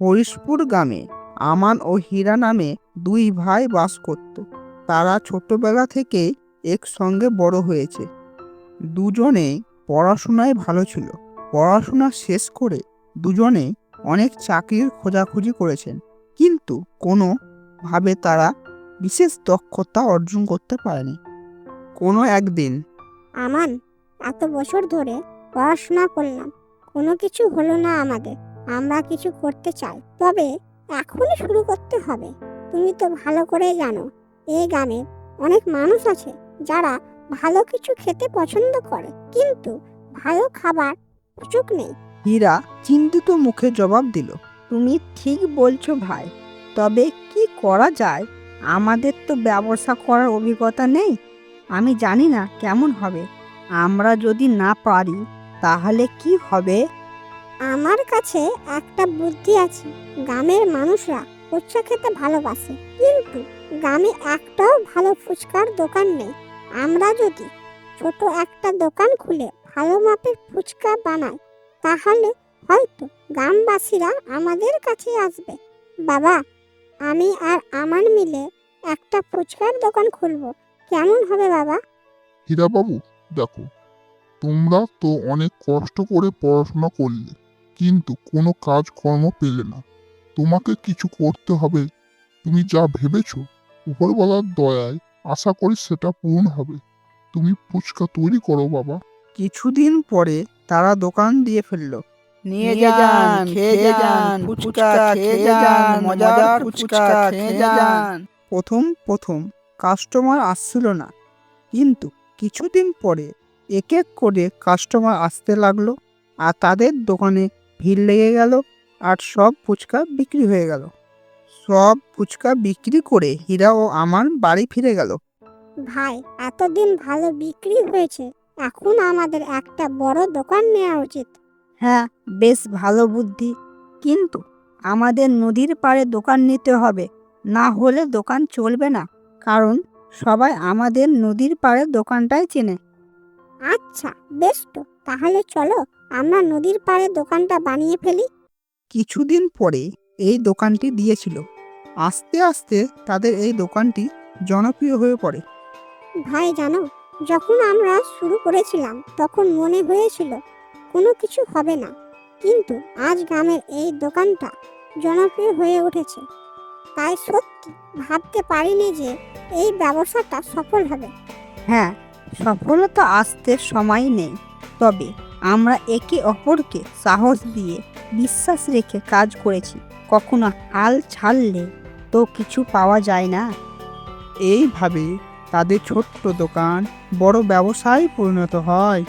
হরিশপুর গ্রামে আমান ও হীরা নামে দুই ভাই বাস করত। তারা ছোটবেলা থেকেই একসঙ্গে বড় হয়েছে। দুজনেই পড়াশোনায় ভালো ছিল। পড়াশোনা শেষ করে দুজনে অনেক চাকরির খোঁজাখুঁজি করেছেন। কিন্তু কোনোভাবে তারা বিশেষ দক্ষতা অর্জন করতে পারেনি। কোনো একদিন আমান, এত বছর ধরে পড়াশোনা করলাম, কোনো কিছু হলো না আমাদের। আমরা কিছু করতে চাই, তবে এখনই শুরু করতে হবে। তুমি তো ভালো করে জানো, এই গ্রামে অনেক মানুষ আছে যারা ভালো কিছু খেতে পছন্দ করে, কিন্তু ভালো খাবার সুযোগ নেই। হীরা চিন্তিত মুখে জবাব দিল, তুমি ঠিক বলছো ভাই, তবে কি করা যায়? আমাদের তো ব্যবসা করার অভিজ্ঞতা নেই। আমি জানি না কেমন হবে। আমরা যদি না পারি, তাহলে কি হবে? আমার কাছে একটা বুদ্ধি আছে। গ্রামের মানুষরা ফুচকা খেতে ভালোবাসে, কিন্তু গ্রামে একটাও ভালো ফুচকার দোকান নেই। আমরা যদি ছোট একটা দোকান খুলে ভালো মাপের ফুচকা বানাই, তাহলে হয়তো গ্রামবাসীরা আমাদের কাছে আসবে। বাবা, আমি আর আমার মিলে একটা ফুচকার দোকান খুলবো। কেমন হবে বাবা? হীরাবাবু, দেখো, তোমরা তো অনেক কষ্ট করে পড়াশোনা করলে। কিন্তু কোনো কাজকর্ম পেলে না। তোমাকে কিছু করতে হবে। তুমি যা ভেবেছো উপরবেলার দয়ায় আশা করি সেটা পূরণ হবে। তুমি ফুচকা তৈরি করো বাবা। কিছুদিন পরে তারা দোকান দিয়ে ফেলল। নিয়ে যান খেয়ে যান ফুচকা খেয়ে যান মজার ফুচকা খেয়ে যান। প্রথম প্রথম কাস্টমার আসছিল না। কিন্তু কিছুদিন পরে এক এক করে কাস্টমার আসতে লাগল আর তাদের দোকানে ভিড় লেগে গেল আর সব ফুচকা বিক্রি হয়ে গেল। সব ফুচকা বিক্রি করে হীরা ও আমার বাড়ি ফিরে গেল। ভাই এতদিন ভালো বিক্রি হয়েছে। এখন আমাদের একটা বড় দোকান নেওয়া উচিত। হ্যাঁ বেশ ভালো বুদ্ধি। কিন্তু আমাদের নদীর পাড়ে দোকান নিতে হবে। না হলে দোকান চলবে না। কারণ সবাই আমাদের নদীর পাড়ে দোকানটাই চেনে। আচ্ছা বেশ তো। তাহলে চলো। আমরা নদীর পাড়ে দোকানটা বানিয়ে ফেলি। কিছুদিন পরে এই দোকানটি দিয়েছিল। আস্তে আস্তে তাদের এই দোকানটি জনপ্রিয় হয়ে পড়ে। ভাই জানো যখন আমরা শুরু করেছিলাম তখন মনে হয়েছিল কোনো কিছু হবে না। কিন্তু আজ গ্রামের এই দোকানটা জনপ্রিয় হয়ে উঠেছে। তাই সত্যি ভাবতে পারিনি যে এই ব্যবসাটা সফল হবে। হ্যাঁ সফলতা আসতে সময় নেই। তবে আমরা একে অপরকে সাহস দিয়ে বিশ্বাস রেখে কাজ করেছি। কখনো হাল ছাড়লে তো কিছু পাওয়া যায় না। এইভাবে তাদের ছোট্ট দোকান বড় ব্যবসায় পরিণত হয়।